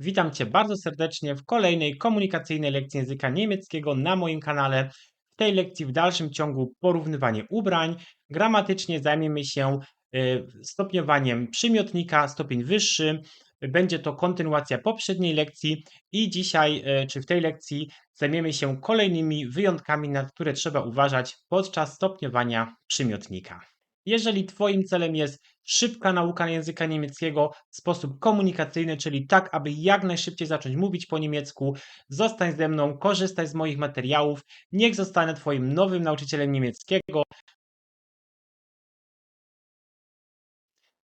Witam Cię bardzo serdecznie w kolejnej komunikacyjnej lekcji języka niemieckiego na moim kanale. W tej lekcji w dalszym ciągu porównywanie ubrań. Gramatycznie zajmiemy się y, stopniowaniem przymiotnika, stopień wyższy. Będzie to kontynuacja poprzedniej lekcji i dzisiaj, y, czy w tej lekcji zajmiemy się kolejnymi wyjątkami, na które trzeba uważać podczas stopniowania przymiotnika. Jeżeli Twoim celem jest szybka nauka języka niemieckiego w sposób komunikacyjny, czyli tak, aby jak najszybciej zacząć mówić po niemiecku, zostań ze mną, korzystaj z moich materiałów, niech zostanę Twoim nowym nauczycielem niemieckiego.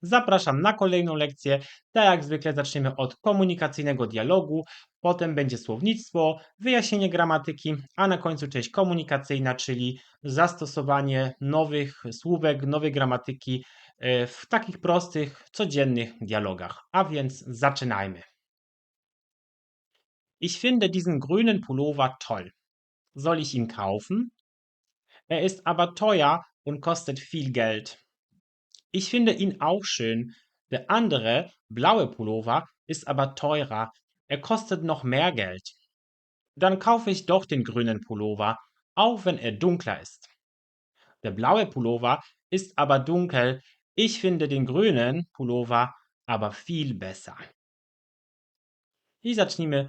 Zapraszam na kolejną lekcję. Tak jak zwykle zaczniemy od komunikacyjnego dialogu, potem będzie słownictwo, wyjaśnienie gramatyki, a na końcu część komunikacyjna, czyli zastosowanie nowych słówek, nowej gramatyki e, w takich prostych, codziennych dialogach. A więc zaczynajmy. Ich finde diesen grünen Pullover toll. Soll ich ihn kaufen? Er ist aber teuer und kostet viel Geld. Ich finde ihn auch schön. Der andere, blaue Pullover, ist aber teurer. Er kostet noch mehr Geld. Dann kaufe ich doch den grünen Pullover, auch wenn er dunkler ist. Der blaue Pullover ist aber dunkel. Ich finde den grünen Pullover aber viel besser. I zacznijmy.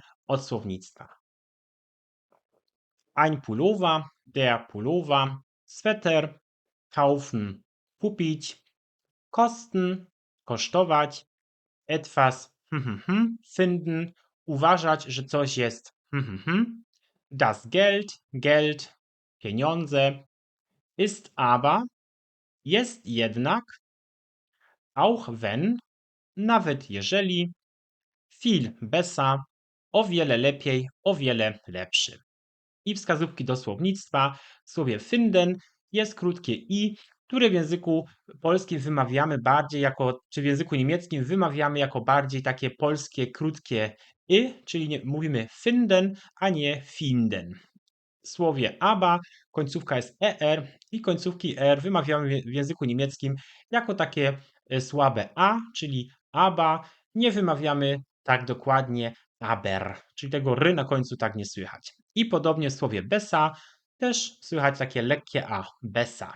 Ein Pullover, der Pullover, Sweater, kaufen, kupić, kosten, kosztować, etwas hm, hm, hm, finden, uważać, że coś jest das Geld, Geld, pieniądze, ist aber, jest jednak, auch wenn, nawet jeżeli, viel besser, o wiele lepiej, o wiele lepszy. I wskazówki do słownictwa. W słowie finden jest krótkie i, które w języku polskim wymawiamy bardziej jako, czy w języku niemieckim wymawiamy jako bardziej takie polskie, krótkie y, czyli nie, mówimy finden, a nie finden. W słowie aber końcówka jest er i końcówki er wymawiamy w języku niemieckim jako takie e, słabe a, czyli aba. Nie wymawiamy tak dokładnie aber, czyli tego ry na końcu tak nie słychać. I podobnie w słowie besa też słychać takie lekkie a, besa.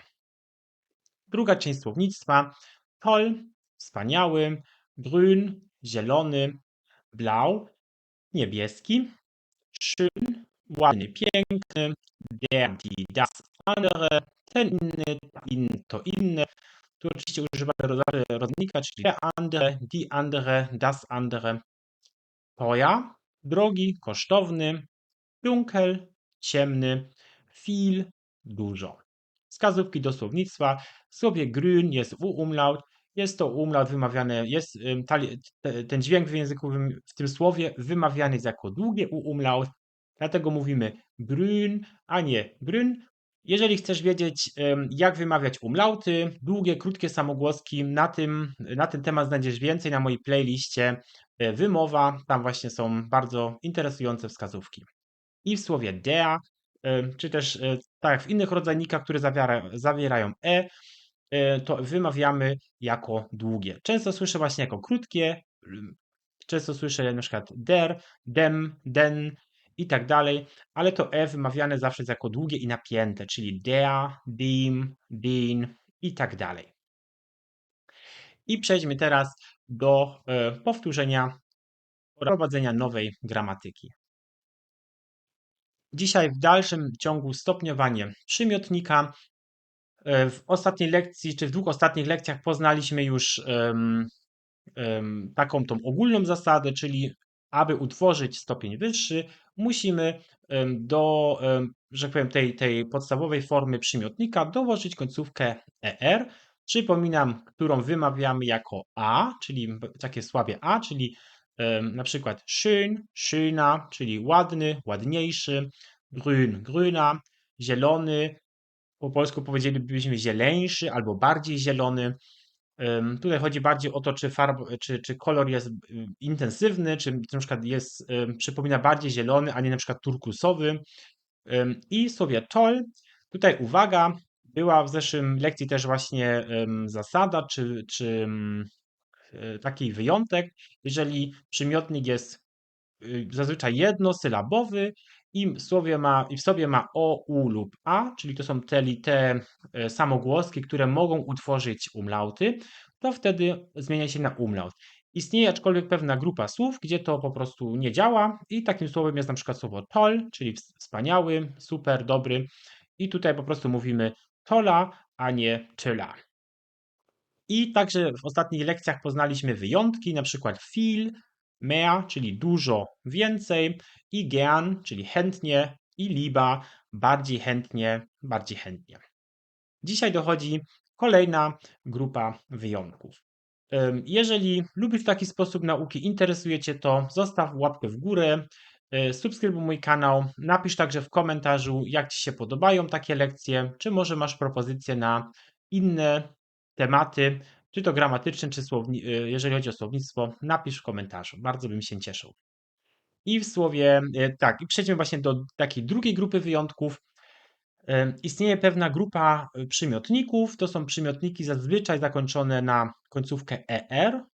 Druga część słownictwa. Toll, wspaniały, grün, zielony, blau, niebieski, schön, ładny, piękny, der, die, das, andere, ten inny, inny, to inne. Tu oczywiście używamy roznika, czyli der andere, die andere, das andere. Teuer, drogi, kosztowny, dunkel, ciemny, viel, dużo. Wskazówki do słownictwa. W słowie grün jest u umlaut. Jest to umlaut wymawiany, jest ten dźwięk w języku, w tym słowie wymawiany jest jako długie u umlaut. Dlatego mówimy grün, a nie grün. Jeżeli chcesz wiedzieć, jak wymawiać umlauty, długie, krótkie samogłoski, na, tym, na ten temat znajdziesz więcej na mojej playliście e, Wymowa. Tam właśnie są bardzo interesujące wskazówki. I w słowie der czy też e, tak w innych rodzajnikach, które zawiera, zawierają e, e, to wymawiamy jako długie. Często słyszę właśnie jako krótkie, często słyszę na przykład der, dem, den i tak dalej, ale to e wymawiane zawsze jest jako długie i napięte, czyli der, dem, den i tak dalej. I przejdźmy teraz do powtórzenia prowadzenia nowej gramatyki. Dzisiaj w dalszym ciągu stopniowanie przymiotnika. E, w ostatniej lekcji, czy w dwóch ostatnich lekcjach poznaliśmy już um, um, taką tą ogólną zasadę, czyli aby utworzyć stopień wyższy, musimy um, do, że tak powiem, tej, tej podstawowej formy przymiotnika dołożyć końcówkę er. Przypominam, którą wymawiamy jako a, czyli takie słabe a, czyli na przykład schön, schöner, czyli ładny, ładniejszy, grün, grüner, zielony, po polsku powiedzielibyśmy zieleńszy albo bardziej zielony. Tutaj chodzi bardziej o to, czy, farb, czy, czy kolor jest intensywny, czy na przykład jest, przypomina bardziej zielony, a nie na przykład turkusowy. I słowie toll, tutaj uwaga, była w zeszłym lekcji też właśnie zasada, czy, czy E, taki wyjątek, jeżeli przymiotnik jest y, zazwyczaj jednosylabowy i w, słowie ma, i w sobie ma o, u lub a, czyli to są te, te e, samogłoski, które mogą utworzyć umlauty, to wtedy zmienia się na umlaut. Istnieje aczkolwiek pewna grupa słów, gdzie to po prostu nie działa i takim słowem jest na przykład słowo toll, czyli wspaniały, super, dobry i tutaj po prostu mówimy tola, a nie tyla. I także w ostatnich lekcjach poznaliśmy wyjątki, na przykład viel, mehr, czyli dużo, więcej i gern, czyli chętnie i liba, bardziej chętnie, bardziej chętnie. Dzisiaj dochodzi kolejna grupa wyjątków. Jeżeli lubisz taki sposób nauki, interesuje Cię to, zostaw łapkę w górę, e, subskrybuj mój kanał, napisz także w komentarzu, jak Ci się podobają takie lekcje, czy może masz propozycje na inne tematy, czy to gramatyczne, czy słowni- e, jeżeli chodzi o słownictwo, napisz w komentarzu. Bardzo bym się cieszył. I w słowie, e, tak, i przejdźmy właśnie do takiej drugiej grupy wyjątków, Istnieje pewna grupa y, przymiotników. To są przymiotniki zazwyczaj zakończone na końcówkę ER.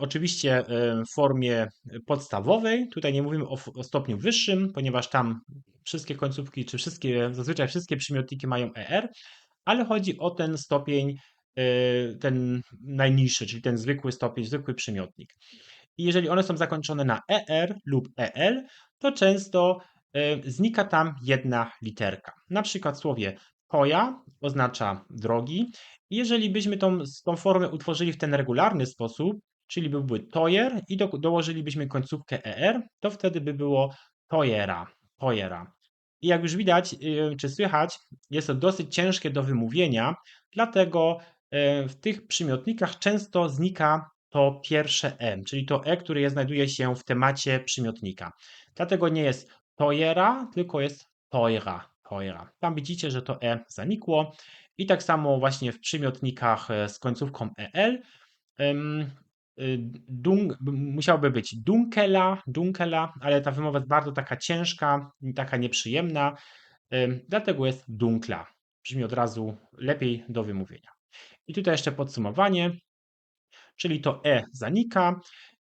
Oczywiście w formie podstawowej. Tutaj nie mówimy o, o stopniu wyższym, ponieważ tam wszystkie końcówki, czy wszystkie, zazwyczaj wszystkie przymiotniki mają ER, ale chodzi o ten stopień, y, ten najniższy, czyli ten zwykły stopień, zwykły przymiotnik. I jeżeli one są zakończone na ER lub EL, to często E, znika tam jedna literka. Na przykład słowie koja oznacza drogi. Jeżeli byśmy tą, tą formę utworzyli w ten regularny sposób, czyli by były tojer i do, dołożylibyśmy końcówkę er, to wtedy by było tojera, tojera. I jak już widać, y, czy słychać, jest to dosyć ciężkie do wymówienia, dlatego w tych przymiotnikach często znika to pierwsze e, czyli to e, które znajduje się w temacie przymiotnika. Dlatego nie jest tojera, tylko jest tojra, tojra. Tam widzicie, że to e zanikło i tak samo właśnie w przymiotnikach e, z końcówką el y, Dun, musiałoby być dunkela, dunkela, ale ta wymowa jest bardzo taka ciężka, taka nieprzyjemna, dlatego jest dunkla. Brzmi od razu lepiej do wymówienia. I tutaj jeszcze podsumowanie, czyli to e zanika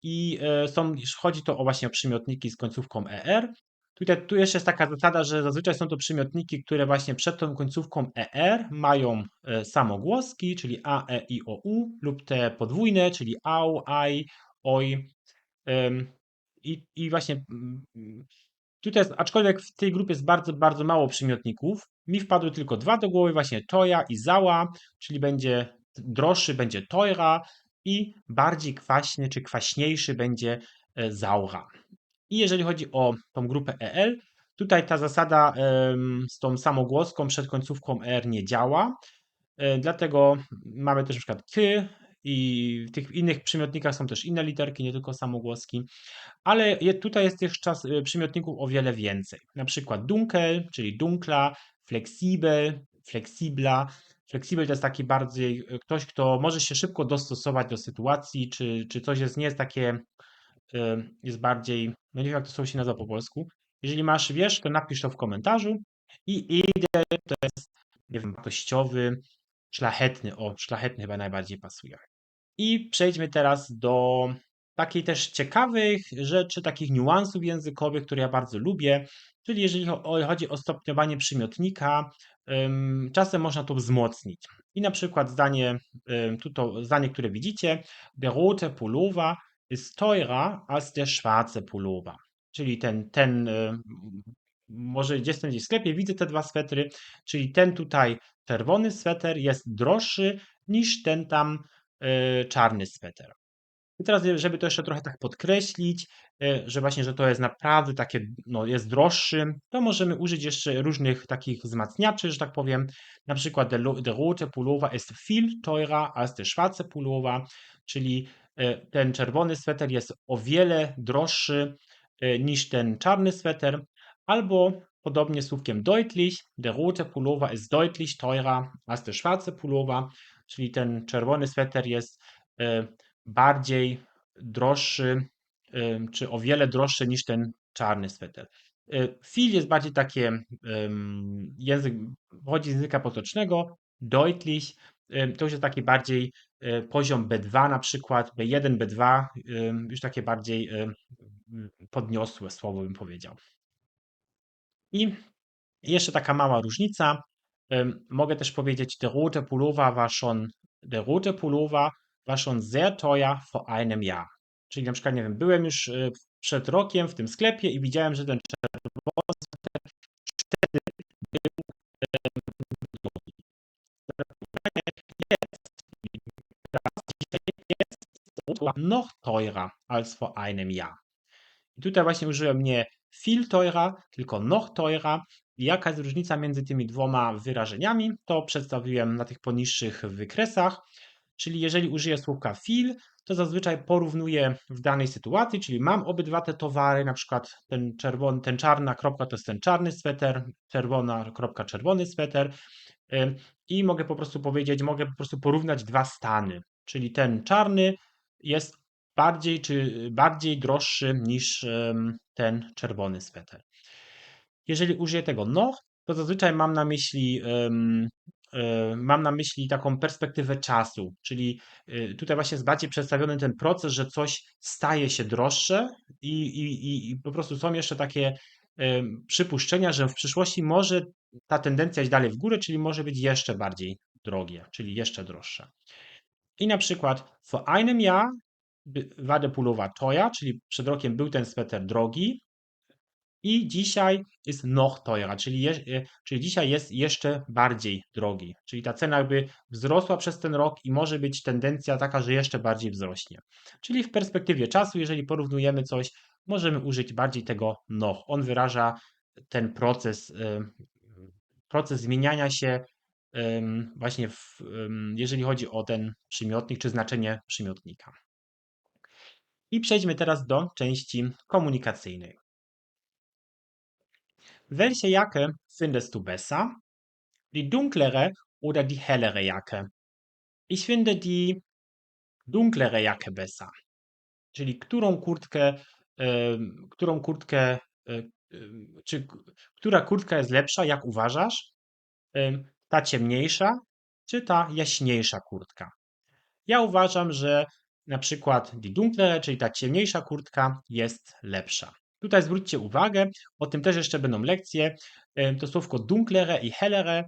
i e, są, chodzi to o właśnie przymiotniki z końcówką er, Tutaj, tu jeszcze jest taka zasada, że zazwyczaj są to przymiotniki, które właśnie przed tą końcówką ER mają e, samogłoski, czyli A, E, I, O, U lub te podwójne, czyli AU, AI, OI. I, i właśnie mm, tutaj jest, aczkolwiek w tej grupie jest bardzo, bardzo mało przymiotników. Mi wpadły tylko dwa do głowy, właśnie toja i zała, czyli będzie droższy, będzie tojra i bardziej kwaśny czy kwaśniejszy będzie e, zaura. I jeżeli chodzi o tą grupę EL, tutaj ta zasada z tą samogłoską przed końcówką R nie działa. E, dlatego mamy też przykład k i w tych innych przymiotnikach są też inne literki, nie tylko samogłoski, ale tutaj jest tych czas e, przymiotników o wiele więcej. Na przykład dunkel, czyli dunkla, fleksibel, fleksibla. Fleksibel to jest taki bardziej e, ktoś, kto może się szybko dostosować do sytuacji, czy, czy coś jest, nie jest takie jest bardziej, no nie wiem jak to słowo się nazywa po polsku. Jeżeli masz, wiesz, to napisz to w komentarzu. I ide to jest, nie wiem, wartościowy, szlachetny. O, szlachetny chyba najbardziej pasuje. I przejdźmy teraz do takiej też ciekawych rzeczy, takich niuansów językowych, które ja bardzo lubię. Czyli jeżeli chodzi o stopniowanie przymiotnika, czasem można to wzmocnić. I na przykład zdanie, to zdanie, które widzicie, der rote Pullover ist teurer als der schwarze Pullover. Czyli ten, ten y, może jestem gdzieś w sklepie, widzę te dwa swetry, czyli ten tutaj czerwony sweter jest droższy niż ten tam czarny sweter. I teraz, żeby to jeszcze trochę tak podkreślić, y, że właśnie, że to jest naprawdę takie, no jest droższy, to możemy użyć jeszcze różnych takich wzmacniaczy, że tak powiem. Na przykład der, der rote Pullover ist viel teurer als der schwarze Pullover, czyli E, ten czerwony sweter jest o wiele droższy e, niż ten czarny sweter, albo podobnie słówkiem deutlich, der rote Pullover ist deutlich teurer als der schwarze Pullover, czyli ten czerwony sweter jest e, bardziej droższy, czy o wiele droższy niż ten czarny sweter. Fil jest bardziej takie język, pochodzi z języka potocznego, deutlich to już jest taki bardziej poziom B2 na przykład, B1, B2, już takie bardziej podniosłe słowo bym powiedział. I jeszcze taka mała różnica. Ym, mogę też powiedzieć, der rote Pullover war schon, der rote Pullover war schon sehr teuer vor einem Jahr. Czyli na przykład, nie wiem, byłem już y, przed rokiem w tym sklepie i widziałem, że ten czerwony wtedy był noch teurer als vor einem Jahr. I tutaj właśnie użyłem nie viel teurer, tylko noch teurer. Jaka jest różnica między tymi dwoma wyrażeniami, to przedstawiłem na tych poniższych wykresach. Czyli jeżeli użyję słówka viel, to zazwyczaj porównuję w danej sytuacji, czyli mam obydwa te towary, na przykład ten czerwony, ten czarna kropka to jest ten czarny sweter, czerwona kropka czerwony sweter i mogę po prostu powiedzieć, mogę po prostu porównać dwa stany, czyli ten czarny jest bardziej czy bardziej droższy niż ten czerwony sweter. Jeżeli użyję tego noch, to zazwyczaj mam na myśli y, mam na myśli taką perspektywę czasu, czyli y, tutaj właśnie jest bardziej przedstawiony ten proces, że coś staje się droższe i, i, i- po prostu są jeszcze takie przypuszczenia, że w przyszłości może ta tendencja iść dalej w górę, czyli może być jeszcze bardziej drogie, czyli jeszcze droższe. I na przykład vor einem Jahr war der Pullover teuer, czyli przed rokiem był ten sweter drogi, i dzisiaj jest noch teurer, czyli, je, e, czyli dzisiaj jest jeszcze bardziej drogi. Czyli ta cena jakby wzrosła przez ten rok i może być tendencja taka, że jeszcze bardziej wzrośnie. Czyli w perspektywie czasu, jeżeli porównujemy coś, możemy użyć bardziej tego noch. On wyraża ten proces, e, proces zmieniania się właśnie w, jeżeli chodzi o ten przymiotnik czy znaczenie przymiotnika. I przejdźmy teraz do części komunikacyjnej. Welche Jacke findest du besser? Die dunklere oder die hellere Jacke? Ich finde die dunklere Jacke besser. Czyli którą kurtkę, em, którą kurtkę, em, czy która kurtka jest lepsza, jak uważasz? Em, Ta ciemniejsza, czy ta jaśniejsza kurtka? Ja uważam, że na przykład die dunklere, czyli ta ciemniejsza kurtka jest lepsza. Tutaj zwróćcie uwagę, o tym też jeszcze będą lekcje. Em, To słówko dunklere i hellere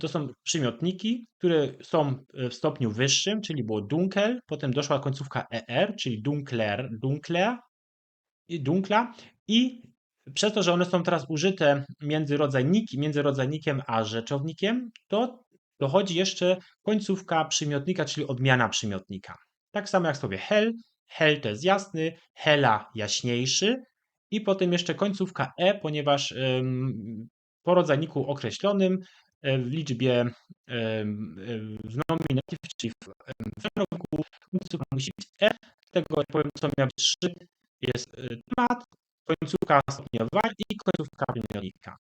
to- są przymiotniki, które są w stopniu wyższym, czyli było dunkel, potem doszła końcówka er, czyli dunkler, dunkler i dunkla i przez to, że one są teraz użyte między, rodzajniki, między rodzajnikiem a rzeczownikiem, to dochodzi jeszcze końcówka przymiotnika, czyli odmiana przymiotnika. Tak samo jak w słowie hell, hell to jest jasny, hela jaśniejszy i potem jeszcze końcówka e, ponieważ po rodzajniku określonym e, w liczbie w nominatyw, czyli w wernowniku końcówka musi być e, tego powiem co miał być 3 jest y, temat, końcówka stopniowa i końcówka przymiotnika.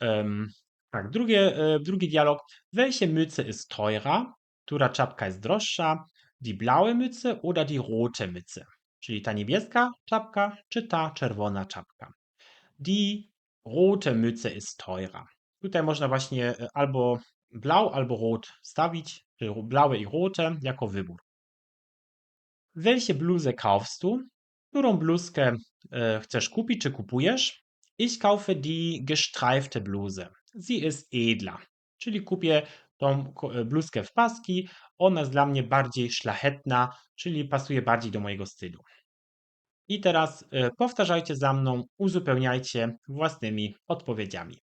Em, tak, drugie, e, drugi dialog. Welche Mütze ist teurer? Która czapka jest droższa? Die blaue Mütze oder die rote Mütze? Czyli ta niebieska czapka, czy ta czerwona czapka? Die rote Mütze ist teurer. Tutaj można właśnie e, albo blau, albo rot stawić, czyli blaue i rote jako wybór. Welche Bluse kaufst du? Którą bluzkę e, chcesz kupić, czy kupujesz? Ich kaufe die gestreifte Bluse. Sie ist edler. Czyli kupię tą e, bluzkę w paski. Ona jest dla mnie bardziej szlachetna, czyli pasuje bardziej do mojego stylu. I teraz e, powtarzajcie za mną, uzupełniajcie własnymi odpowiedziami.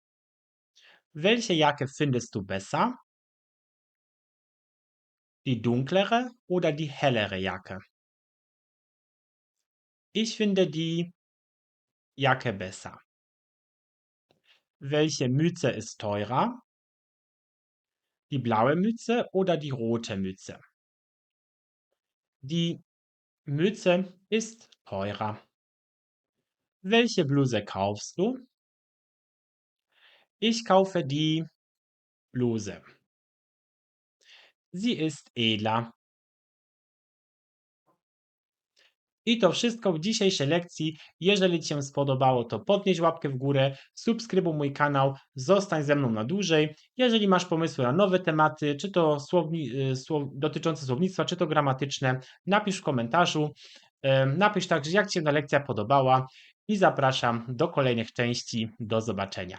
Welche Jacke findest du besser? Die dunklere oder die hellere Jacke? Ich finde die Jacke besser. Welche Mütze ist teurer? Die blaue Mütze oder die rote Mütze? Die Mütze ist teurer. Welche Bluse kaufst du? Ich kaufe die Bluse. Sie ist edler. I to wszystko w dzisiejszej lekcji. Jeżeli Ci się spodobało, to podnieś łapkę w górę, subskrybuj mój kanał, zostań ze mną na dłużej. Jeżeli masz pomysły na nowe tematy, czy to słowni, y, słow, dotyczące słownictwa, czy to gramatyczne, napisz w komentarzu. Napisz także, jak Ci się ta lekcja podobała i zapraszam do kolejnych części. Do zobaczenia.